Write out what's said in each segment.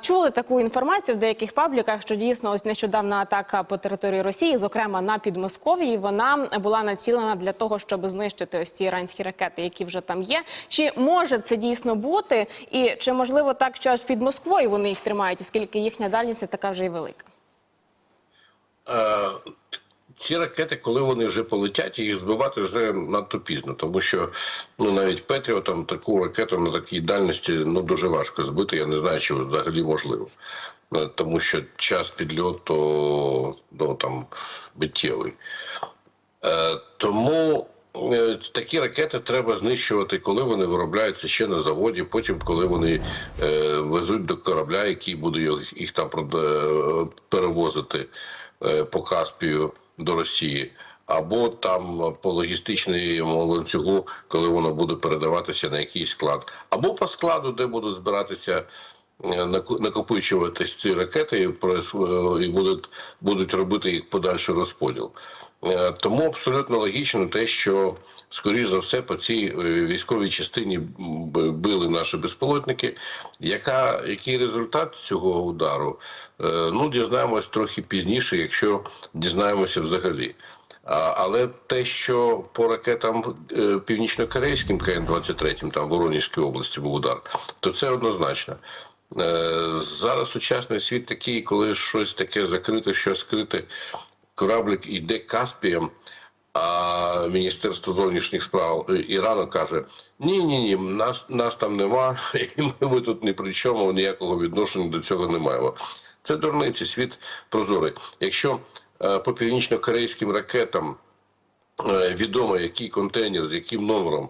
Чули таку інформацію в деяких пабліках, що дійсно ось нещодавна атака по території Росії, зокрема на Підмосков'ї, вона була націлена для того, щоб знищити ось ці іранські ракети, які вже там є. Чи може це дійсно бути? І чи можливо так, що аж під Москвою вони їх тримають, оскільки їхня дальність така вже й велика? Е, Ці ракети, коли вони вже полетять, їх збивати вже надто пізно, тому що ну навіть Петріотом таку ракету на такій дальності ну дуже важко збити. Я не знаю, чи взагалі можливо. Е, Тому що час підльоту ну там миттєвий. Е, Тому е, такі ракети треба знищувати, коли вони виробляються ще на заводі. Потім, коли вони е, везуть до корабля, який буде їх, їх там перевозити е, по Каспію до Росії. Або там по логістичному ланцюгу, коли воно буде передаватися на якийсь склад, або по складу, де будуть збиратися накопичуватись ці ракети і і будуть, будуть робити їх подальший розподіл. Е, Тому абсолютно логічно те, що скоріш за все по цій е, військовій частині били наші безпілотники. Яка який результат цього удару? Е, Ну дізнаємось трохи пізніше, якщо дізнаємося взагалі. Але те, що по ракетам е, північно-корейським КН-23, там в Воронежській області був удар, то це однозначно. Е, Зараз сучасний світ такий, коли щось таке закрите, щось скрите, кораблик йде Каспієм, а Міністерство зовнішніх справ е, Ірану каже: ні, ні, ні, нас, нас там нема, і ми, ми тут ні при чому, ніякого відношення до цього не маємо. Це дурниці, світ прозорий. Якщо е, по північно-корейським ракетам е, відомо, який контейнер з яким номером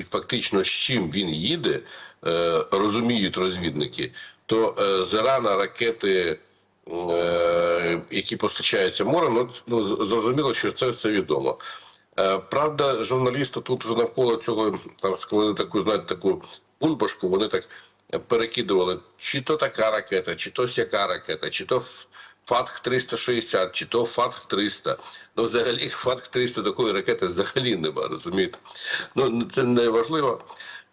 і фактично з чим він їде, е, розуміють розвідники, то е, з ракети, е, які постачаються морем, ну, зрозуміло, що це все відомо. Правда, журналісти тут вже навколо цього там склали таку, знаєте, таку бульбашку, вони так перекидували, чи то така ракета, чи то сяка ракета, чи то ФАТХ 360, чи то ФАТХ 300. Ну, взагалі, ФАТХ 300 такої ракети взагалі нема, розумієте? Ну, це не важливо.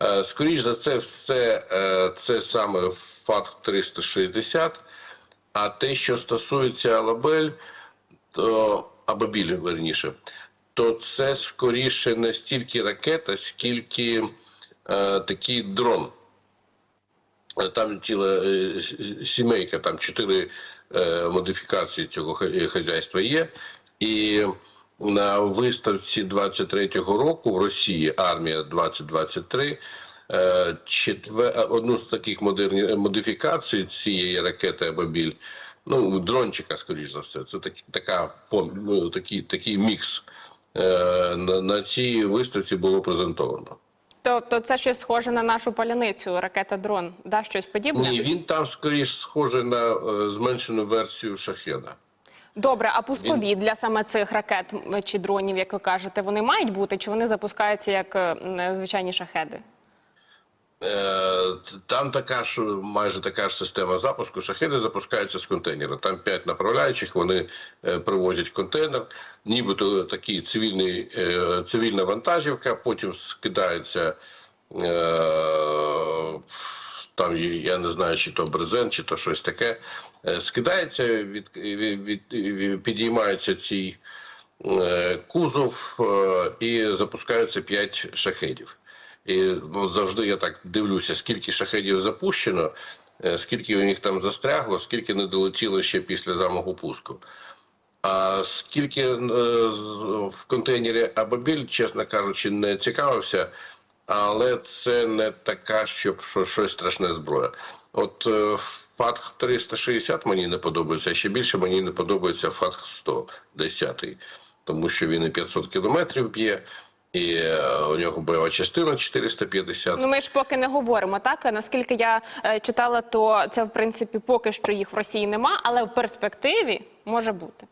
Е, Скоріше за це, все е, це саме ФАТХ 360. А те, що стосується Алабель, то Абабіль, верніше, то це скоріше не стільки ракета, скільки е, такий дрон. Там ціла е, сімейка, там чотири модифікації цього хазяйства є. І на виставці 23-го року в Росії армія 2023 е, четве, е, одну з таких модерні, модифікацій цієї ракети Абабіль, ну, дрончика, скоріш за все, це так, така, ну, такий, такий мікс. е, на цій виставці було презентовано. Тобто це щось схоже на нашу паляницю, ракета дрон, да, щось подібне? Ні, він там скоріш схоже на е, зменшену версію шахеда. Добре, а пускові для саме цих ракет чи дронів, як ви кажете, вони мають бути, чи вони запускаються як е, звичайні шахеди? Е, Там така ж майже така ж система запуску. Шахеди запускаються з контейнера. Там п'ять направляючих, вони е, привозять контейнер, нібито такий цивільний, е, цивільна вантажівка, потім скидається. Там я не знаю, чи то брезент, чи то щось таке. Скидається, від, від, від, підіймається цей кузов і запускаються 5 шахедів. І ну, завжди я так дивлюся, скільки шахедів запущено, е, скільки у них там застрягло, скільки не долетіло ще після самого пуску. А скільки е, в контейнері Абабіль, чесно кажучи, не цікавився, але це не така, щоб що, щось страшне зброя. От е, ФАТХ 360 мені не подобається, а ще більше мені не подобається ФАТХ 110, тому що він і 500 кілометрів б'є, і е, у нього бойова частина 450. Ну ми ж поки не говоримо, так наскільки я е, читала, то це в принципі поки що їх в Росії нема, але в перспективі може бути.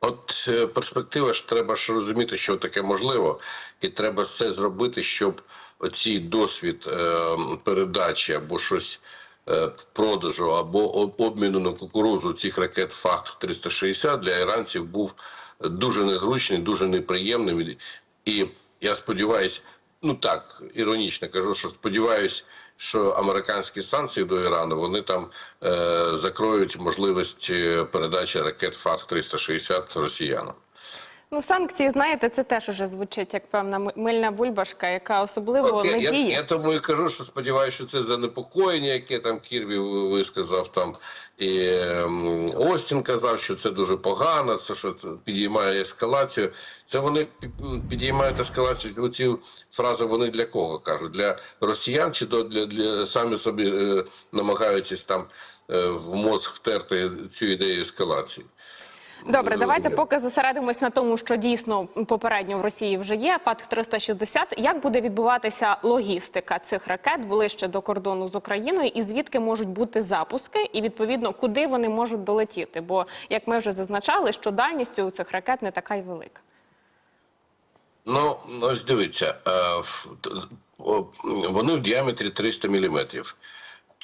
От е, перспектива ж треба ж розуміти, що таке можливо, і треба все зробити, щоб оцій досвід е, передачі або щось е, продажу, або обміну на кукурузу цих ракет факт 360 для іранців був дуже незручний, дуже неприємним. І я сподіваюся, ну так іронічно кажу, що сподіваюсь, що американські санкції до Ірану вони там е, закроють можливість е, передачі ракет ФАТ 360 росіянам. Ну, санкції, знаєте, це теж уже звучить як певна мильна бульбашка, яка особливо От я, не я, діє. я тому і кажу, що сподіваюся, що це занепокоєння, яке там Кірбі висказав там. І ем, Остін казав, що це дуже погано, це що це підіймає ескалацію. Це вони підіймають ескалацію. Оці фрази вони для кого кажуть? Для росіян чи до для, для самі собі е, намагаючись там е, в мозг втерти цю ідею ескалації. Добре, давайте поки зосередимось на тому, що дійсно попередньо в Росії вже є. ФАТ 360 Як буде відбуватися логістика цих ракет ближче до кордону з Україною, і звідки можуть бути запуски, і відповідно куди вони можуть долетіти? Бо як ми вже зазначали, що дальність у цих ракет не така й велика. Ну, ось дивіться, е, вони в діаметрі 300 міліметрів.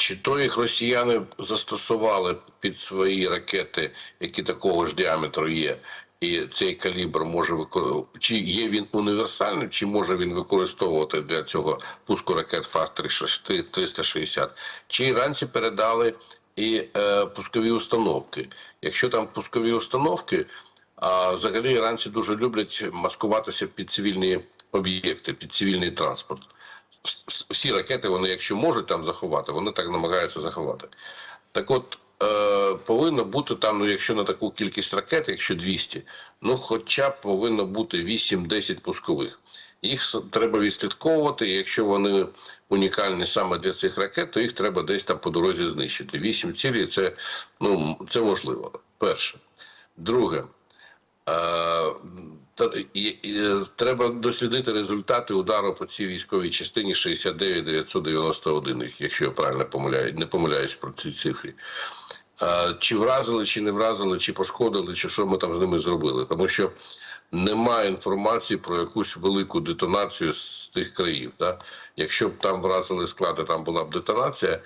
Чи то їх росіяни застосували під свої ракети, які такого ж діаметру є, і цей калібр може використовувати, чи є він універсальним, чи може він використовувати для цього пуску ракет ФАС-360, чи іранці передали і е, пускові установки. Якщо там пускові установки, а взагалі іранці дуже люблять маскуватися під цивільні об'єкти, під цивільний транспорт. Вс- Всі ракети, вони, якщо можуть там заховати, вони так намагаються заховати. Так от, е, повинно бути там, ну якщо на таку кількість ракет, якщо 200, ну хоча б повинно бути 8-10 пускових. Їх треба відслідковувати, і якщо вони унікальні саме для цих ракет, то їх треба десь там по дорозі знищити. 8 цілей це, ну, це можливо. Перше. Друге. Е, Треба дослідити результати удару по цій військовій частині 69-991, якщо я правильно помиляю, не помиляюсь про ці цифри. Е, Чи вразили, чи не вразили, чи пошкодили, чи що ми там з ними зробили. Тому що немає інформації про якусь велику детонацію з тих країв. Да? Якщо б там вразили склади, там була б детонація,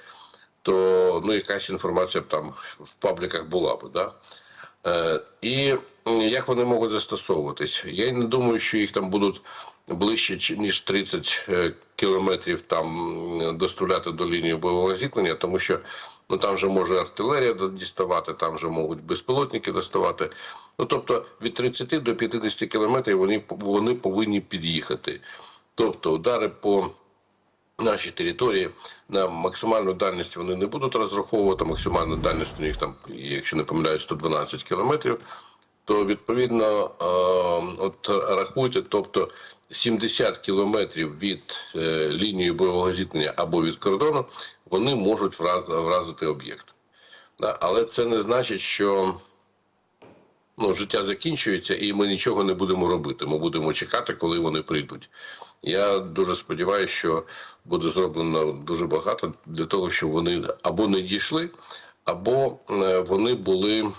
то ну, якась інформація б там в пабліках була б. Да? Е, І як вони можуть застосовуватись? Я не думаю, що їх там будуть ближче ніж 30 е, кілометрів там доставляти до лінії бойового зіткнення, тому що ну там же може артилерія діставати, там же можуть безпілотники доставати. Ну тобто від 30 до 50 кілометрів вони вони повинні під'їхати. Тобто удари по нашій території на максимальну дальність вони не будуть розраховувати. Максимальна дальність у них там, якщо не помиляюсь, 112 кілометрів. То відповідно, е, от рахуйте, тобто 70 кілометрів від е, лінії бойового зіткнення або від кордону, вони можуть вра- вразити об'єкт. Але це не значить, що ну, життя закінчується і ми нічого не будемо робити. Ми будемо чекати, коли вони прийдуть. Я дуже сподіваюся, що буде зроблено дуже багато для того, щоб вони або не дійшли, або е, вони були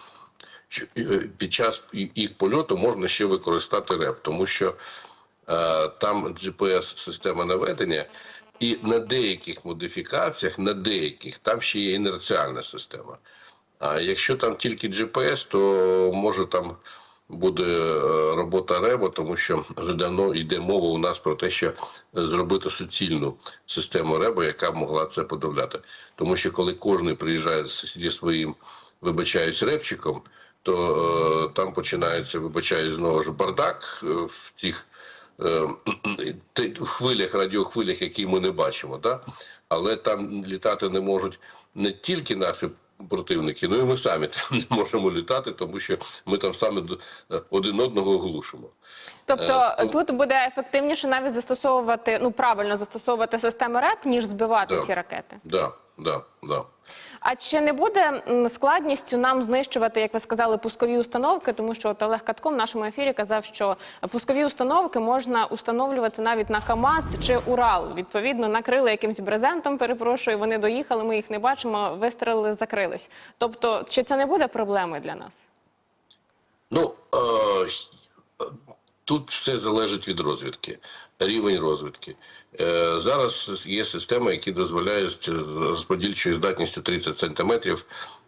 під час їх польоту можна ще використати РЕП, тому що е, там GPS-система наведення, і на деяких модифікаціях, на деяких там ще є інерціальна система. А якщо там тільки GPS, то може там буде е, робота РЕБО, тому що вже давно йде мова у нас про те, що зробити суцільну систему РЕБО, яка б могла це подавляти. Тому що коли кожен приїжджає зі своїм, вибачаюсь, репчиком, то е, там починається, вибачаюсь, знову ж бардак е, в тих е, хвилях, радіохвилях, які ми не бачимо. Да? Але там літати не можуть не тільки наші противники, ну і ми самі там не можемо літати, тому що ми там саме один одного оглушимо. Тобто Е, тут буде ефективніше навіть застосовувати, ну правильно застосовувати систему РЕП, ніж збивати Да. ці ракети. Да, да, да. А чи не буде складністю нам знищувати, як ви сказали, пускові установки? Тому що от Олег Катко в нашому ефірі казав, що пускові установки можна установлювати навіть на КАМАЗ чи Урал. Відповідно, накрили якимсь брезентом. Перепрошую, вони доїхали. Ми їх не бачимо, вистрелили, закрились. Тобто, чи це не буде проблемою для нас? Ну е, тут все залежить від розвідки, рівень розвідки. Е, зараз є система, які дозволяє з розподільчою здатністю 30 сантиметрів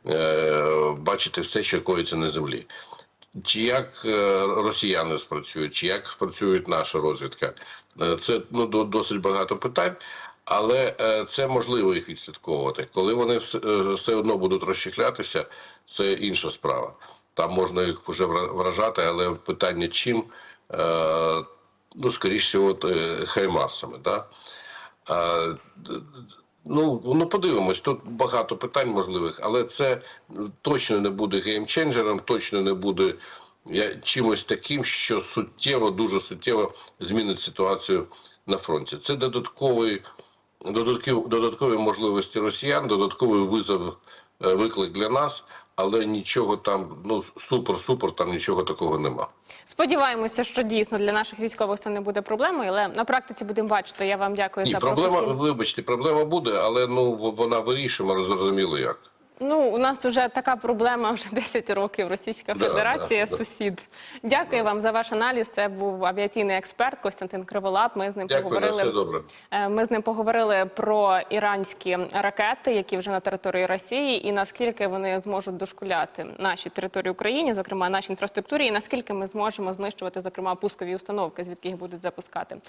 е, бачити все, що коїться на землі. Чи як е, росіяни спрацюють, чи як спрацює наша розвідка? Це ну досить багато питань. Але це можливо їх відслідковувати. Коли вони все, одно будуть розчехлятися, це інша справа. Там можна їх вже вражати, але питання чим, ну, скоріш всього, от, е, хаймарсами. Да? А, Ну, ну подивимось, тут багато питань можливих, але це точно не буде геймченджером, точно не буде чимось таким, що суттєво, дуже суттєво змінить ситуацію на фронті. Це додатковий, додаткові, додаткові можливості росіян, додатковий визов, е, виклик для нас, але нічого там, ну супер-супер, там нічого такого нема. Сподіваємося, що дійсно для наших військових це не буде проблемою, але на практиці будемо бачити. Я вам дякую Ні, за проблема, професійну- вибачте, проблема буде, але ну вона вирішимо, зрозуміло як. Ну, у нас вже така проблема вже 10 років. Російська Да, Федерація, да, да. сусід. Дякую вам за ваш аналіз. Це був авіаційний експерт Костянтин Криволап. Ми з ним Дякую, поговорили. все добре. Е, Ми з ним поговорили про іранські ракети, які вже на території Росії, і наскільки вони зможуть дошкуляти нашій території України, зокрема нашій інфраструктурі, і наскільки ми зможемо знищувати, зокрема, пускові установки, звідки їх будуть запускати.